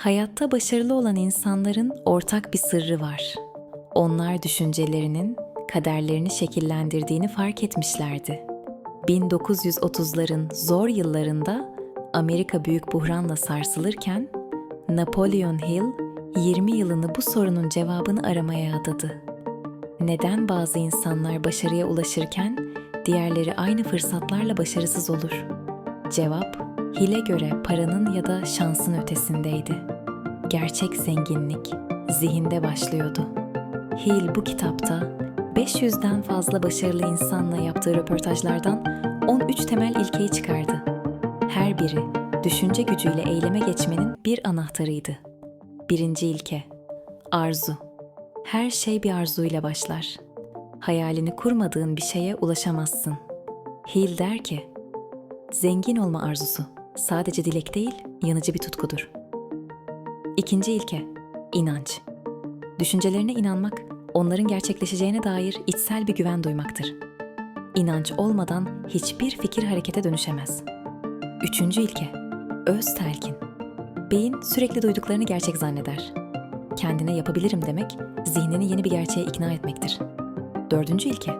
Hayatta başarılı olan insanların ortak bir sırrı var. Onlar düşüncelerinin kaderlerini şekillendirdiğini fark etmişlerdi. 1930'ların zor yıllarında Amerika büyük buhranla sarsılırken Napoleon Hill 20 yılını bu sorunun cevabını aramaya adadı. Neden bazı insanlar başarıya ulaşırken diğerleri aynı fırsatlarla başarısız olur? Cevap, Hill'e göre paranın ya da şansın ötesindeydi. Gerçek zenginlik zihinde başlıyordu. Hill bu kitapta 500'den fazla başarılı insanla yaptığı röportajlardan 13 temel ilkeyi çıkardı. Her biri düşünce gücüyle eyleme geçmenin bir anahtarıydı. Birinci ilke, arzu. Her şey bir arzuyla başlar. Hayalini kurmadığın bir şeye ulaşamazsın. Hill der ki, zengin olma arzusu sadece dilek değil, yanıcı bir tutkudur. İkinci ilke, inanç. Düşüncelerine inanmak, onların gerçekleşeceğine dair içsel bir güven duymaktır. İnanç olmadan hiçbir fikir harekete dönüşemez. Üçüncü ilke, öz telkin. Beyin sürekli duyduklarını gerçek zanneder. Kendine yapabilirim demek, zihnini yeni bir gerçeğe ikna etmektir. Dördüncü ilke,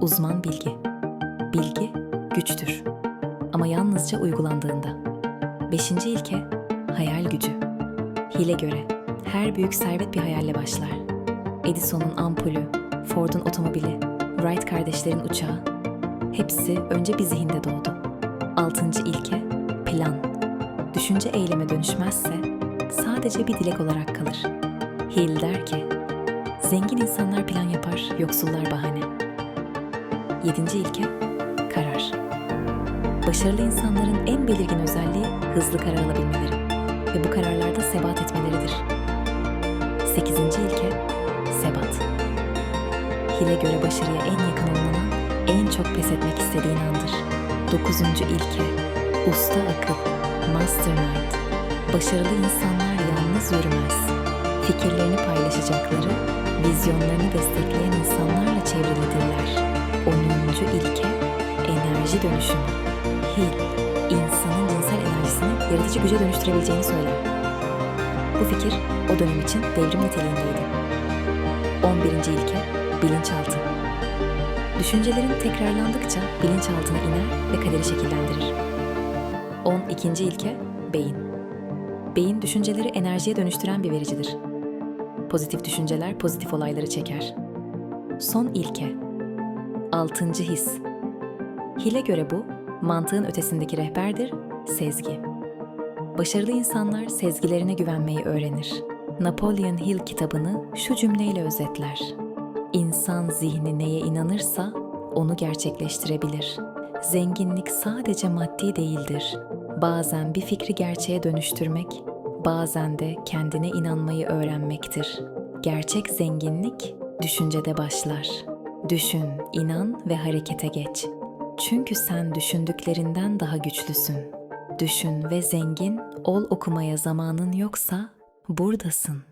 uzman bilgi. Bilgi, güçtür. Ama yalnızca uygulandığında. Beşinci ilke, hayal gücü. Hile göre, her büyük servet bir hayalle başlar. Edison'un ampulü, Ford'un otomobili, Wright kardeşlerin uçağı, hepsi önce bir zihinde doğdu. Altıncı ilke, plan. Düşünce eyleme dönüşmezse sadece bir dilek olarak kalır. Hill der ki, zengin insanlar plan yapar, yoksullar bahane. Yedinci ilke. Başarılı insanların en belirgin özelliği hızlı karar alabilmeleri ve bu kararlarda sebat etmeleridir. Sekizinci ilke, sebat. Hile göre başarıya en yakın olan an, en çok pes etmek istediğin andır. Dokuzuncu ilke, usta akıl, mastermind. Başarılı insanlar yalnız yürümez. Fikirlerini paylaşacakları, vizyonlarını destekleyen insanlarla çevrilidirler. Onuncu ilke, enerji dönüşümü. Hill, insanın cinsel enerjisini yaratıcı güce dönüştürebileceğini söyler. Bu fikir o dönem için devrim niteliğindeydi. 11. ilke bilinçaltı. Düşüncelerin tekrarlandıkça bilinçaltına iner ve kaderi şekillendirir. 12. ilke beyin. Beyin düşünceleri enerjiye dönüştüren bir vericidir. Pozitif düşünceler pozitif olayları çeker. Son ilke. 6. his. Hile göre bu, mantığın ötesindeki rehberdir, sezgi. Başarılı insanlar sezgilerine güvenmeyi öğrenir. Napoleon Hill kitabını şu cümleyle özetler. İnsan zihni neye inanırsa onu gerçekleştirebilir. Zenginlik sadece maddi değildir. Bazen bir fikri gerçeğe dönüştürmek, bazen de kendine inanmayı öğrenmektir. Gerçek zenginlik düşüncede başlar. Düşün, inan ve harekete geç. Çünkü sen düşündüklerinden daha güçlüsün. Düşün ve zengin ol okumaya zamanın yoksa buradasın.